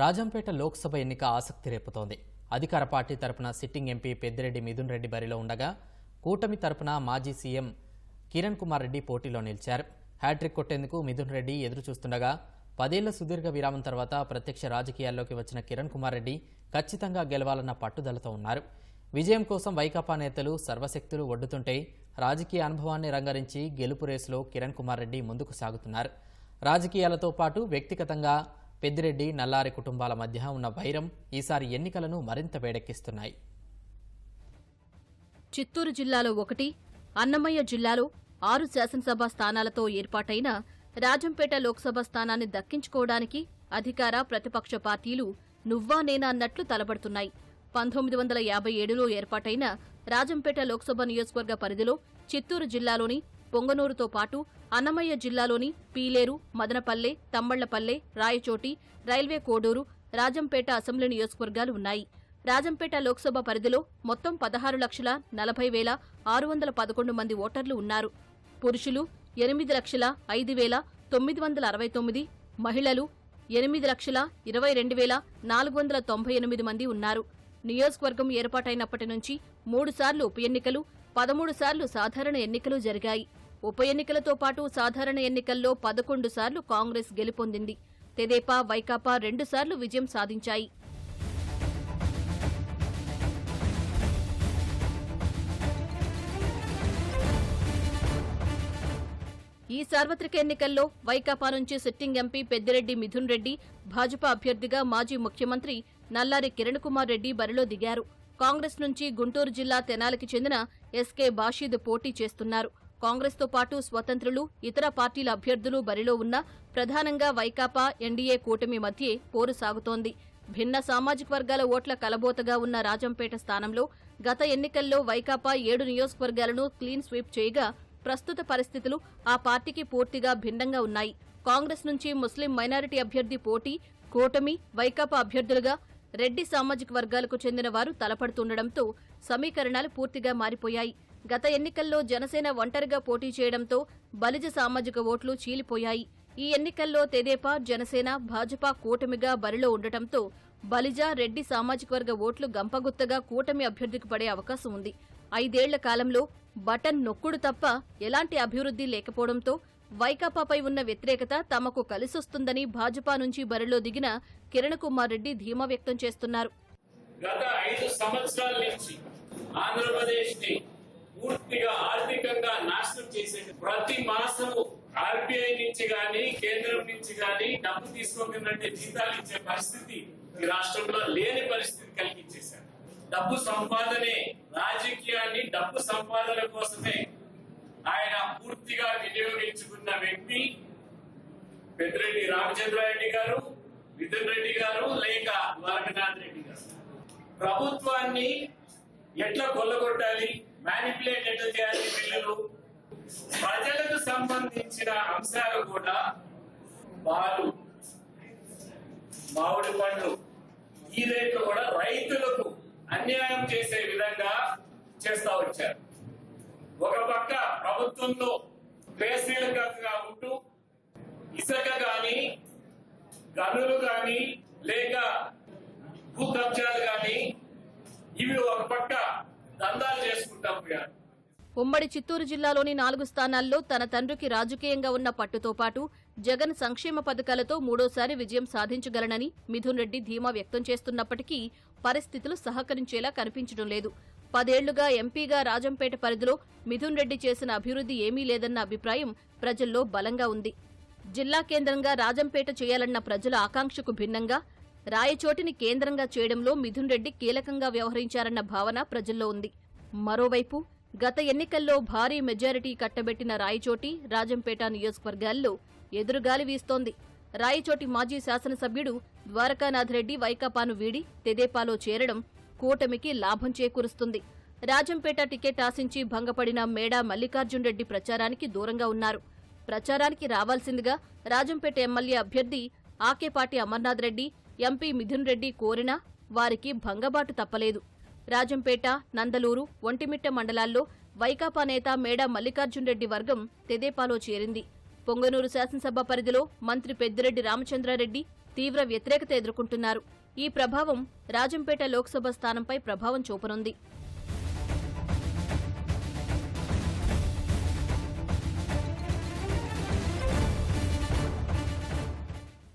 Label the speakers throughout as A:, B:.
A: రాజంపేట లోక్సభ ఎన్నిక ఆసక్తి రేపుతోంది. అధికార పార్టీ తరపున సిట్టింగ్ ఎంపీ పెద్దిరెడ్డి మిథున్ రెడ్డి బరిలో ఉండగా కూటమి తరపున మాజీ సీఎం కిరణ్ కుమార్ రెడ్డి పోటీలో నిలిచారు. హ్యాట్రిక్ కొట్టేందుకు మిథున్ రెడ్డి ఎదురు చూస్తుండగా పదేళ్ళ సుదీర్ఘ విరామం తర్వాత ప్రత్యక్ష రాజకీయాల్లోకి వచ్చిన కిరణ్ కుమార్ రెడ్డి ఖచ్చితంగా గెలవాలన్న పట్టుదలతో ఉన్నారు. విజయం కోసం వైకాపా నేతలు సర్వశక్తులు ఒడ్డుతుంటే రాజకీయ అనుభవాన్ని రంగరించి గెలుపు రేసులో కిరణ్ కుమార్ రెడ్డి ముందుకు సాగుతున్నారు. రాజకీయాలతో పాటు వ్యక్తిగతంగా పెద్దిరెడ్డి నల్లారి కుటుంబాల మధ్య ఉన్న వైరం ఈసారి ఎన్నికలను మరింత వేడెక్కిస్తున్నాయి.
B: చిత్తూరు జిల్లాలో ఒకటి అన్నమయ్య జిల్లాలో ఆరు శాసనసభ స్థానాలతో ఏర్పాటైన రాజంపేట లోక్సభ స్థానాన్ని దక్కించుకోవడానికి అధికార ప్రతిపక్ష పార్టీలు నువ్వా నేనా అన్నట్లు తలబడుతున్నాయి. పంతొమ్మిది వందల యాభై ఏడులో ఏర్పాటైన రాజంపేట లోక్సభ నియోజకవర్గ పరిధిలో చిత్తూరు జిల్లాలోని పొంగనూరుతో పాటు అన్నమయ్య జిల్లాలోని పీలేరు మదనపల్లె తమ్మళ్ళపల్లె రాయచోటి రైల్వే కోడూరు రాజంపేట అసెంబ్లీ నియోజకవర్గాలు ఉన్నాయి. రాజంపేట లోక్సభ పరిధిలో మొత్తం పదహారు లక్షల నలభై వేల ఆరు వందల పదకొండు మంది ఓటర్లు ఉన్నారు. పురుషులు ఎనిమిది లక్షల ఐదు వేల తొమ్మిది వందల అరవై తొమ్మిది మహిళలు ఎనిమిది లక్షల ఇరవై రెండు వేల నాలుగు వందల తొంభై ఎనిమిది మంది ఉన్నారు. నియోజకవర్గం ఏర్పాటైనప్పటి నుంచి మూడుసార్లు ఉప ఎన్నికలు పదమూడు సార్లు సాధారణ ఎన్నికలు జరిగాయి. ఉప ఎన్నికలతో పాటు సాధారణ ఎన్నికల్లో పదకొండు సార్లు కాంగ్రెస్ గెలుపొందింది. తెదేపా వైకాపా రెండుసార్లు విజయం సాధించాయి. ఈ సార్వత్రిక ఎన్నికల్లో వైకాపా నుంచి సిట్టింగ్ ఎంపీ పెద్దిరెడ్డి మిథున్ రెడ్డి భాజపా అభ్యర్థిగా మాజీ ముఖ్యమంత్రి నల్లారి కిరణ్ కుమార్ రెడ్డి బరిలో దిగారు. కాంగ్రెస్ నుంచి గుంటూరు జిల్లా తెనాలికి చెందిన ఎస్కే బాషీద్ పోటీ చేస్తున్నారు. కాంగ్రెస్తో పాటు స్వతంత్రులు ఇతర పార్టీల అభ్యర్థులు బరిలో ఉన్న ప్రధానంగా వైకాపా ఎన్డీఏ కూటమి మధ్యే పోరు సాగుతోంది. భిన్న సామాజిక వర్గాల ఓట్ల కలబోతగా ఉన్న రాజంపేట స్థానంలో గత ఎన్నికల్లో వైకాపా ఏడు నియోజకవర్గాలను క్లీన్ స్వీప్ చేయగా ప్రస్తుత పరిస్థితులు ఆ పార్టీకి పూర్తిగా భిన్నంగా ఉన్నాయి. కాంగ్రెస్ నుంచి ముస్లిం మైనారిటీ అభ్యర్థి పోటీ కూటమి వైకాపా అభ్యర్థులుగా రెడ్డి సామాజిక వర్గాలకు చెందిన వారు తలపడుతుండటంతో సమీకరణాలు పూర్తిగా మారిపోయాయి. గత ఎన్నికల్లో జనసేన ఒంటరిగా పోటీ చేయడంతో బలిజ సామాజిక ఓట్లు చీలిపోయాయి. ఈ ఎన్నికల్లో తెదేపా జనసేన భాజపా కూటమిగా బరిలో ఉండటంతో బలిజ రెడ్డి సామాజిక వర్గ ఓట్లు గంపగుత్తగా కూటమి అభ్యర్థికి పడే అవకాశం ఉంది. ఐదేళ్ళ కాలంలో బటన్ నొక్కుడు తప్ప ఎలాంటి అభివృద్ధి లేకపోవడంతో వైకాపాపై ఉన్న వ్యతిరేకత తమకు కలిసొస్తుందని భాజపా నుంచి బరిలో దిగిన కిరణ్ కుమార్ రెడ్డి ధీమా వ్యక్తం చేస్తున్నారు.
C: గత ఐదు సంవత్సరాల నుంచి ఆంధ్రప్రదేశ్ని పూర్తిగా ఆర్థికంగా నాశనం చేసేది. ప్రతి మాసము ఆర్బీఐ నుంచి గాని కేంద్రం నుంచి గాని డబ్బు తీసుకోకుండా జీతాలు ఇచ్చే పరిస్థితి ఈ రాష్ట్రంలో లేని పరిస్థితి కలిగించేశారు. డబ్బు సంపాదనే రాజకీయాన్ని డబ్బు సంపాదన కోసమే ఆయన పూర్తిగా వినియోగించుకున్న వ్యక్తి పెద్దిరెడ్డి రామచంద్రారెడ్డి గారు మిథున్ రెడ్డి గారు లేక ద్వారకనాథ్ రెడ్డి గారు. ప్రభుత్వాన్ని ఎట్లా కొల్లగొట్టాలి మ్యానిపులేట్ ఎట్లా చేయాలి బిల్లులు ప్రజలకు సంబంధించిన అంశాలు కూడా పాలు మామిడి పండ్లు ఈ రేట్లు కూడా రైతులకు అన్యాయం చేసే విధంగా చేస్తా వచ్చారు. ఒక పక్క ప్రభుత్వంలో క్రియాశీలకంగా ఉంటూ ఇసుక గాని గనులు గాని లేక భూ కబ్జాలు గాని ఇవి ఒక పక్క దందాలు చేసుకుంటాం పోయారు
B: ఉమ్మడి చిత్తూరు జిల్లాలోని నాలుగు స్థానాల్లో తన తండ్రికి రాజకీయంగా ఉన్న పట్టుతో పాటు జగన్ సంక్షేమ పథకాలతో మూడోసారి విజయం సాధించగలనని మిథున్ రెడ్డి ధీమా వ్యక్తం చేస్తున్నప్పటికీ పరిస్థితులు సహకరించేలా కనిపించడం లేదు. పదేళ్ళుగా ఎంపీగా రాజంపేట పరిధిలో మిథున్ రెడ్డి చేసిన అభివృద్ధి ఏమీ లేదన్న అభిప్రాయం ప్రజల్లో బలంగా ఉంది. జిల్లా కేంద్రంగా రాజంపేట చేయాలన్న ప్రజల ఆకాంక్షకు భిన్నంగా రాయచోటిని కేంద్రంగా చేయడంలో మిథున్ రెడ్డి కీలకంగా వ్యవహరించారన్న భావన ప్రజల్లో ఉంది. మరోవైపు గత ఎన్నికల్లో భారీ మెజారిటీ కట్టబెట్టిన రాయచోటి రాజంపేట నియోజకవర్గాల్లో ఎదురుగాలి వీస్తోంది. రాయచోటి మాజీ శాసనసభ్యుడు ద్వారకానాథ్ రెడ్డి వైకాపాను వీడి తెదేపాలో చేరడం కూటమికి లాభం చేకూరుస్తుంది. రాజంపేట టికెట్ ఆశించి భంగపడిన మేడా మల్లికార్జున్ రెడ్డి ప్రచారానికి దూరంగా ఉన్నారు. ప్రచారానికి రావాల్సిందిగా రాజంపేట ఎమ్మెల్యే అభ్యర్థి ఆకేపాటి అమర్నాథ్ రెడ్డి ఎంపీ మిథున్ రెడ్డి కోరినా వారికి భంగబాటు తప్పలేదు. రాజంపేట నందలూరు ఒంటిమిట్ట మండలాల్లో వైకాపా నేత మేడా మల్లికార్జున్ రెడ్డి వర్గం తెదేపాలో చేరింది. పొంగనూరు శాసనసభ పరిధిలో మంత్రి పెద్దిరెడ్డి రామచంద్రారెడ్డి తీవ్ర వ్యతిరేకత ఎదుర్కొంటున్నారు. ఈ ప్రభావం రాజంపేట లోక్సభ స్థానంపై ప్రభావం చూపనుంది.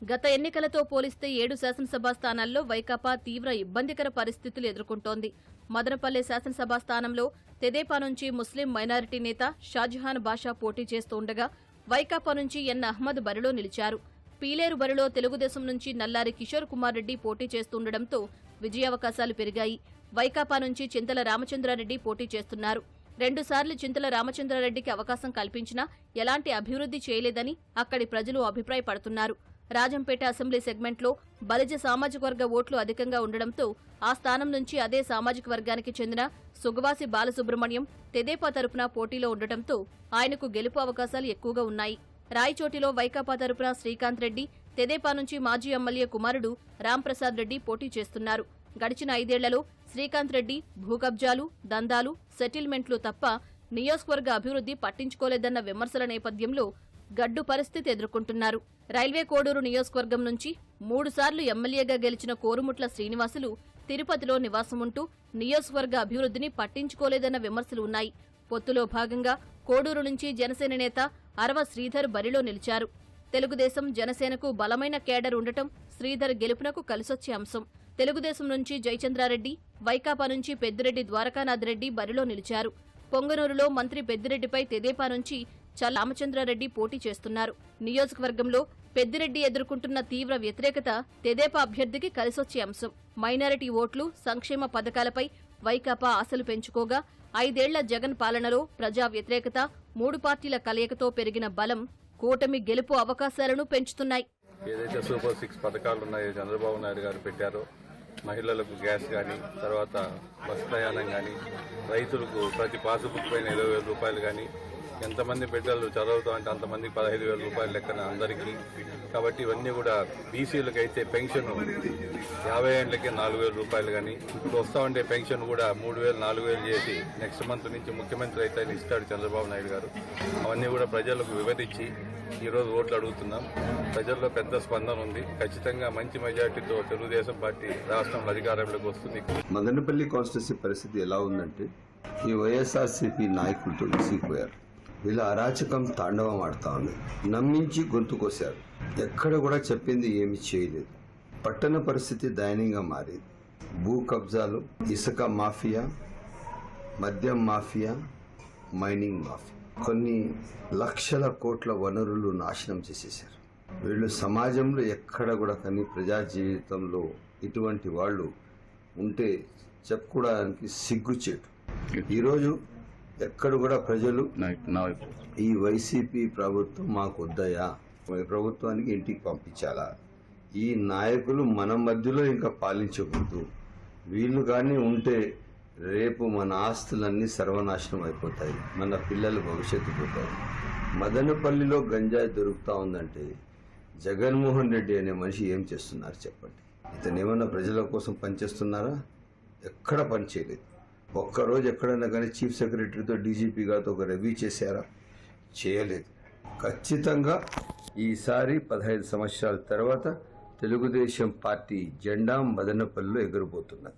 B: గత ఎన్నికలతో పోలిస్తే ఏడు శాసనసభ స్థానాల్లో వైకాపా తీవ్ర ఇబ్బందికర పరిస్థితులు ఎదుర్కొంటోంది. మదనపల్లె శాసనసభ స్థానంలో తెదేపా నుంచి ముస్లిం మైనారిటీ నేత షాజహాన్ బాషా పోటీ చేస్తుండగా వైకాపా నుంచి ఎన్ అహ్మద్ బరిలో నిలిచారు. పీలేరు బరిలో తెలుగుదేశం నుంచి నల్లారి కిషోర్ కుమార్ రెడ్డి పోటీ చేస్తుండటంతో విజయావకాశాలు పెరిగాయి. వైకాపా నుంచి చింతల రామచంద్రారెడ్డి పోటీ చేస్తున్నారు. రెండుసార్లు చింతల రామచంద్రారెడ్డికి అవకాశం కల్పించినా ఎలాంటి అభివృద్ధి చేయలేదని అక్కడి ప్రజలు అభిప్రాయపడుతున్నారు. రాజంపేట అసెంబ్లీ సెగ్మెంట్లో బలిజ సామాజిక వర్గ ఓట్లు అధికంగా ఉండడంతో ఆ స్థానం నుంచి అదే సామాజిక వర్గానికి చెందిన సుగవాసి బాలసుబ్రహ్మణ్యం తెదేపా తరపున పోటీలో ఉండటంతో ఆయనకు గెలుపు అవకాశాలు ఎక్కువగా ఉన్నాయి. రాయచోటిలో వైకాపా తరపున శ్రీకాంత్ రెడ్డి తెదేపా నుంచి మాజీ ఎమ్మెల్యే కుమారుడు రాంప్రసాద్ రెడ్డి పోటీ చేస్తున్నారు. గడిచిన ఐదేళ్ళలో శ్రీకాంత్ రెడ్డి భూకబ్జాలు దందాలు సెటిల్మెంట్లు తప్ప నియోజకవర్గ అభివృద్ధి పట్టించుకోలేదన్న విమర్శల నేపథ్యంలో గడ్డు పరిస్థితి ఎదుర్కొంటున్నారు. రైల్వే కోడూరు నియోజకవర్గం నుంచి మూడుసార్లు ఎమ్మెల్యేగా గెలిచిన కోరుముట్ల శ్రీనివాసులు తిరుపతిలో నివాసముంటూ నియోజకవర్గ అభివృద్ధిని పట్టించుకోలేదన్న విమర్శలు ఉన్నాయి. పొత్తులో భాగంగా కోడూరు నుంచి జనసేన నేత అరవ శ్రీధర్ బరిలో నిలిచారు. తెలుగుదేశం జనసేనకు బలమైన కేడర్ ఉండటం శ్రీధర్ గెలుపునకు కలిసొచ్చే అంశం. తెలుగుదేశం నుంచి జయచంద్రారెడ్డి వైకాపా నుంచి పెద్దిరెడ్డి ద్వారకానాథ్ రెడ్డి బరిలో నిలిచారు. పొంగనూరులో మంత్రి పెద్దిరెడ్డిపై తెదేపా నుంచి చల్ల రామచంద్రారెడ్డి పోటీ చేస్తున్నారు. నియోజకవర్గంలో పెద్దిరెడ్డి ఎదుర్కొంటున్న తీవ్ర వ్యతిరేకత తెదేపా అభ్యర్థికి కలిసొచ్చే అంశం. మైనారిటీ ఓట్లు సంక్షేమ పథకాలపై వైకాపా ఆశలు పెంచుకోగా ఐదేళ్ళ జగన్ పాలనలో ప్రజా వ్యతిరేకత మూడు పార్టీల కలయికతో పెరిగిన బలం కూటమి గెలుపు అవకాశాలను పెంచుతున్నాయి.
D: ఏదైతే సూపర్ సిక్స్ పథకాలు ఉన్నాయో చంద్రబాబు నాయుడు గారు పెట్టారో మహిళలకు గ్యాస్ కానీ తర్వాత బస్ ప్రయాణం కానీ రైతులకు ప్రతి పాసుబుక్ పైన ఇరవై వేల రూపాయలు కానీ ఎంతమంది బిడ్డలు చదువుతా అంటే అంతమందికి పదహైదు వేల రూపాయలు లెక్కన అందరికీ. కాబట్టి ఇవన్నీ కూడా బీసీలకు అయితే పెన్షన్ యాభై ఏళ్ళకి నాలుగు వేల రూపాయలు కానీ ఇప్పుడు వస్తా ఉండే పెన్షన్ కూడా మూడు వేలు నాలుగు వేలు చేసి నెక్స్ట్ మంత్ నుంచి ముఖ్యమంత్రి అయితే ఆయన ఇస్తాడు చంద్రబాబు నాయుడు గారు. అవన్నీ కూడా ప్రజలకు వివరించి ఈరోజు ఓట్లు అడుగుతున్నాం. ప్రజల్లో పెద్ద స్పందన ఉంది. ఖచ్చితంగా మంచి మెజార్టీతో తెలుగుదేశం పార్టీ రాష్ట్రంలో అధికారంలోకి వస్తుంది.
E: మదనపల్లి కాన్స్టిట్యూన్సీ పరిస్థితి ఎలా ఉందంటే ఈ వైఎస్ఆర్సీపీ నాయకులతో విసిగిపోయారు వీళ్ళ అరాచకం తాండవం ఆడుతా ఉంది. నమ్మించి గొంతుకోశారు ఎక్కడ కూడా చెప్పింది ఏమి చేయలేదు. పట్టణ పరిస్థితి దయనీయంగా మారింది. భూ కబ్జాలు ఇసుక మాఫియా మద్యం మాఫియా మైనింగ్ మాఫియా. కొన్ని లక్షల కోట్ల వనరులు నాశనం చేసేశారు. వీళ్ళు సమాజంలో ఎక్కడ కూడా కానీ ప్రజా జీవితంలో ఇటువంటి వాళ్ళు ఉంటే చెప్పుకోవడానికి సిగ్గుచేటు. ఈరోజు ఎక్కడ కూడా ప్రజలు ఈ వైసీపీ ప్రభుత్వం మాకు వద్దయా? ప్రభుత్వానికి ఇంటికి పంపించాలా? ఈ నాయకులు మన మధ్యలో ఇంకా పాలించకూడదు. వీళ్ళు కానీ ఉంటే రేపు మన ఆస్తులన్నీ సర్వనాశనం అయిపోతాయి. మన పిల్లల భవిష్యత్తు పోతాయి. మదనపల్లిలో గంజాయి దొరుకుతా ఉందంటే జగన్మోహన్ రెడ్డి అనే మనిషి ఏం చేస్తున్నారు చెప్పండి. ఇతను ఏమన్నా ప్రజల కోసం పనిచేస్తున్నారా? ఎక్కడ పనిచేయలేదు ఒక్కరోజు ఎక్కడైనా కానీ చీఫ్ సెక్రటరీతో డీజీపీ గారితో ఒక రివ్యూ చేశారా? చేయలేదు. ఖచ్చితంగా ఈసారి పదహైదు సంవత్సరాల తర్వాత తెలుగుదేశం పార్టీ జెండా మదనపల్లిలో ఎగురబోతున్నది.